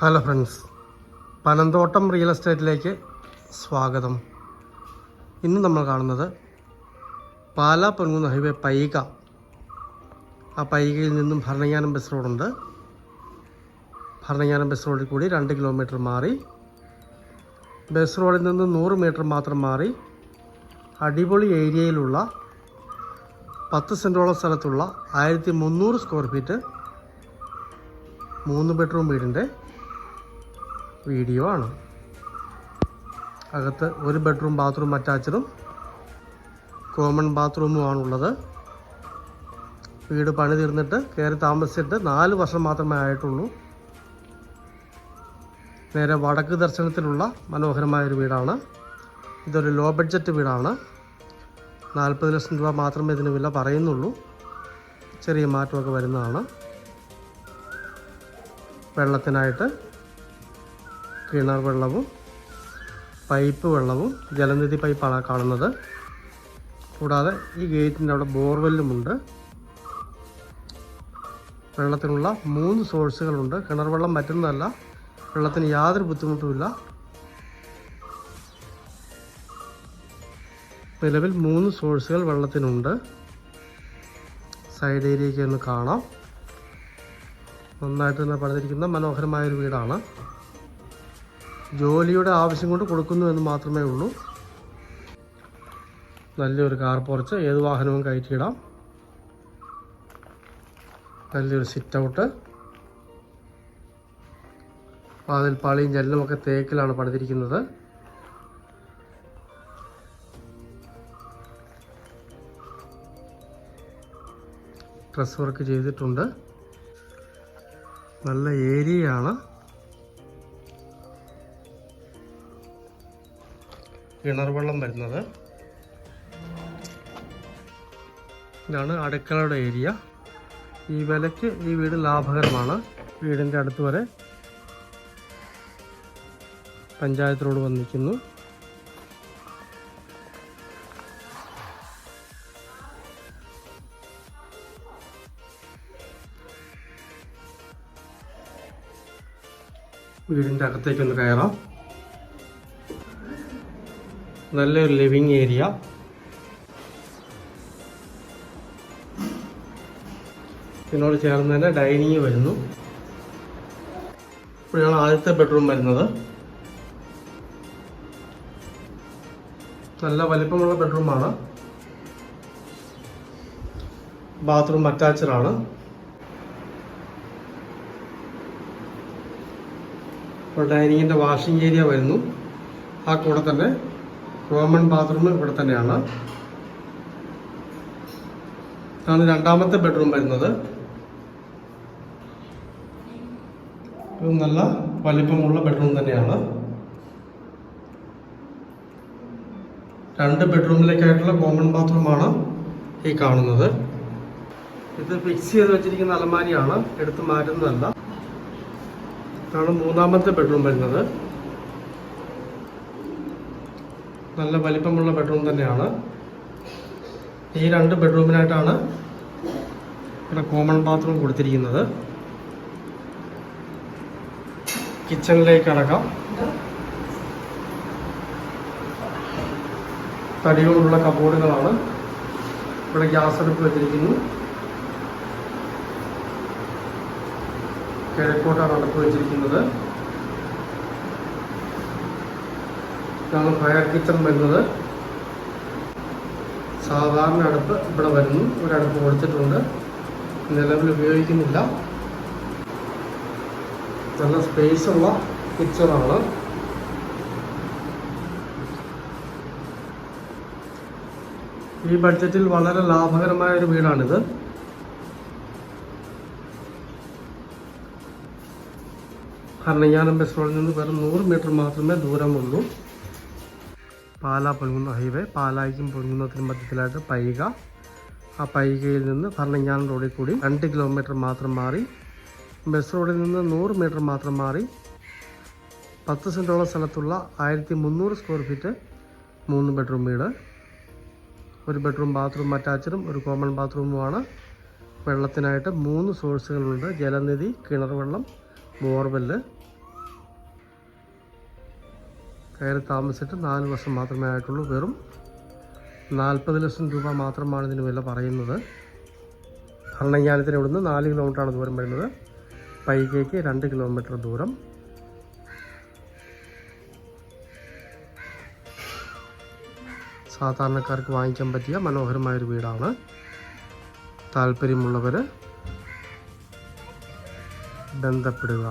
Hello friends Panamthottam real എസ്റ്റേറ്റിലേക്ക് സ്വാഗതം. ഇന്ന് നമ്മൾ കാണുന്നത് പാലാ പൊൻകുന്ന് ഹൈവേ പൈക. ആ പൈകയിൽ നിന്നും ഭരണങ്ങാനം ബസ് റോഡുണ്ട്. ഭരണങ്ങാനം ബസ് റോഡിൽ കൂടി രണ്ട് കിലോമീറ്റർ മാറി. ബസ് റോഡിൽ നിന്ന് നൂറ് മീറ്റർ മാത്രം മാറി. അടിപൊളി ഏരിയയിലുള്ള പത്ത് സെന്റോളം സ്ഥലത്തുള്ള ആയിരത്തി മുന്നൂറ് സ്ക്വയർ ഫീറ്റ് മൂന്ന് ബെഡ്റൂം വീടിന്റെ വീഡിയോ ആണ്. അകത്ത് ഒരു ബെഡ്റൂം ബാത്റൂം അറ്റാച്ചഡും കോമൺ ബാത്റൂമുമാണുള്ളത് വീട് പണി തീർന്നിട്ട് കയറി താമസിച്ചിട്ട് നാല് വർഷം മാത്രമേ ആയിട്ടുള്ളൂ. നേരെ വടക്ക് ദർശനത്തിലുള്ള മനോഹരമായൊരു വീടാണ്. ഇതൊരു ലോ ബഡ്ജറ്റ് വീടാണ്. നാൽപ്പത് ലക്ഷം രൂപ മാത്രമേ ഇതിന് വില പറയുന്നുള്ളൂ. ചെറിയ മാറ്റമൊക്കെ വരുന്നതാണ്. വെള്ളത്തിനായിട്ട് കിണർ വെള്ളവും പൈപ്പ് വെള്ളവും ജലനിധി പൈപ്പാണ് കാണുന്നത്. കൂടാതെ ഈ ഗേറ്റിന്റെ അവിടെ ബോർവെല്ലുമുണ്ട്. വെള്ളത്തിനുള്ള മൂന്ന് സോഴ്സുകളുണ്ട്. കിണർ വെള്ളം പറ്റുന്നതല്ല. വെള്ളത്തിന് യാതൊരു ബുദ്ധിമുട്ടുമില്ല നിലവിൽ മൂന്ന് സോഴ്സുകൾ വെള്ളത്തിനുണ്ട്. സൈഡ് ഏരിയയ്ക്ക് ഒന്ന് കാണാം. നന്നായിട്ട് തന്നെ പണിതിരിക്കുന്ന മനോഹരമായൊരു വീടാണ്. ജോലിയുടെ ആവശ്യം കൊണ്ട് കൊടുക്കുന്നു എന്ന് മാത്രമേ ഉള്ളൂ. നല്ലൊരു കാർ പോർച്ച് ഏത് വാഹനവും കയറ്റിയിടാം. നല്ലൊരു സിറ്റ് ഔട്ട് വാതിൽ പാളിയും ജനലും ഒക്കെ തേക്കിലാണ് പണിതിരിക്കുന്നത്. ഡ്രസ് വർക്ക് ചെയ്തിട്ടുണ്ട്. നല്ല ഏരിയയാണ്. കിണർ വെള്ളം വരുന്നത്. ഇതാണ് അടുക്കളയുടെ ഏരിയ. ഈ വിലയ്ക്ക് ഈ വീട് ലാഭകരമാണ്. വീടിന്റെ അടുത്ത് വരെ പഞ്ചായത്ത് റോഡ് വന്നിരിക്കുന്നു വീടിന്റെ അകത്തേക്കൊന്ന് കയറാം. നല്ലൊരു ലിവിങ് ഏരിയ. ഇതിനോട് ചേർന്ന് തന്നെ ഡൈനിങ് വരുന്നു. ഇപ്പോഴാണ് ആദ്യത്തെ ബെഡ്റൂം വരുന്നത്. നല്ല വലിപ്പമുള്ള ബെഡ്റൂമാണ്. ബാത്റൂം അറ്റാച്ച്ഡ് ആണ്. ഇപ്പോൾ ഡൈനിങ്ങിന്റെ വാഷിംഗ് ഏരിയ വരുന്നു. ആ കൂടെ തന്നെ കോമൺ ബാത്റൂം ഇവിടെ തന്നെയാണ്. ഇതാണ് രണ്ടാമത്തെ ബെഡ്റൂം വരുന്നത്. നല്ല വലിപ്പമുള്ള ബെഡ്റൂം തന്നെയാണ്. രണ്ട് ബെഡ്റൂമിലേക്കായിട്ടുള്ള കോമൺ ബാത്റൂമാണ് ഈ കാണുന്നത്. ഇത് ഫിക്സ് ചെയ്ത് വെച്ചിരിക്കുന്ന അലമാരിയാണ്. എടുത്ത് മാറ്റുന്നതല്ല. ഇതാണ് മൂന്നാമത്തെ ബെഡ്റൂം വരുന്നത്. നല്ല വലിപ്പമുള്ള ബെഡ്റൂം തന്നെയാണ്. ഈ രണ്ട് ബെഡ്റൂമിനായിട്ടാണ് ഇവിടെ കോമൺ ബാത്റൂം കൊടുത്തിരിക്കുന്നത്. കിച്ചണിലേക്ക് അടക്കാം. തടികളുള്ള കബോർഡുകളാണ് ഇവിടെ ഗ്യാസ് അടുപ്പ് വെച്ചിരിക്കുന്നു. കിഴക്കോട്ടാണ് അടുപ്പ് വെച്ചിരിക്കുന്നത്. ഇതാണ് ഫയർ കിച്ചൺ വരുന്നത്. സാധാരണ അടുപ്പ് ഇവിടെ വരുന്നു. ഒരടുപ്പ് കൊടുത്തിട്ടുണ്ട് നിലവിൽ ഉപയോഗിക്കുന്നില്ല. നല്ല സ്പേസ് ഉള്ള കിച്ചണാണ് ഈ ബഡ്ജറ്റിൽ വളരെ ലാഭകരമായ ഒരു വീടാണിത്. ഭരണങ്ങാനം ബസ് റോഡിൽ നിന്ന് വെറും നൂറ് മീറ്റർ മാത്രമേ ദൂരമുള്ളൂ പാലാ പൊൻകുന്ന ഹൈവേ. പാലായിക്കും പൊൻകുന്നത്തിനും മധ്യത്തിലായിട്ട് പൈക. ആ പൈകയിൽ നിന്ന് ഭരണങ്ങാനം റോഡിൽ കൂടി രണ്ട് കിലോമീറ്റർ മാത്രം മാറി. ബസ് റോഡിൽ നിന്ന് നൂറ് മീറ്റർ മാത്രം മാറി. പത്ത് സെന്റോളം സ്ഥലത്തുള്ള ആയിരത്തി മുന്നൂറ് സ്ക്വയർ ഫീറ്റ് മൂന്ന് ബെഡ്റൂം വീട്. ഒരു ബെഡ്റൂം ബാത്റൂം അറ്റാച്ചഡും ഒരു കോമൺ ബാത്റൂമുമാണ്. വെള്ളത്തിനായിട്ട് മൂന്ന് സോഴ്സുകളുണ്ട്. ജലനിധി കിണർ വെള്ളം ബോർവെല്ല്. കയറി താമസിച്ചിട്ട് നാല് വർഷം മാത്രമേ ആയിട്ടുള്ളൂ. വെറും നാൽപ്പത് ലക്ഷം രൂപ മാത്രമാണ് ഇതിന് വില പറയുന്നത്. ഭരണങ്ങാനത്തിന് ഇവിടുന്ന് നാല് കിലോമീറ്ററാണ് ദൂരം വരുന്നത്. പൈകേക്ക് രണ്ട് കിലോമീറ്റർ ദൂരം. സാധാരണക്കാർക്ക് വാങ്ങിക്കാൻ പറ്റിയ മനോഹരമായൊരു വീടാണ്. താല്പര്യമുള്ളവർ ബന്ധപ്പെടുക.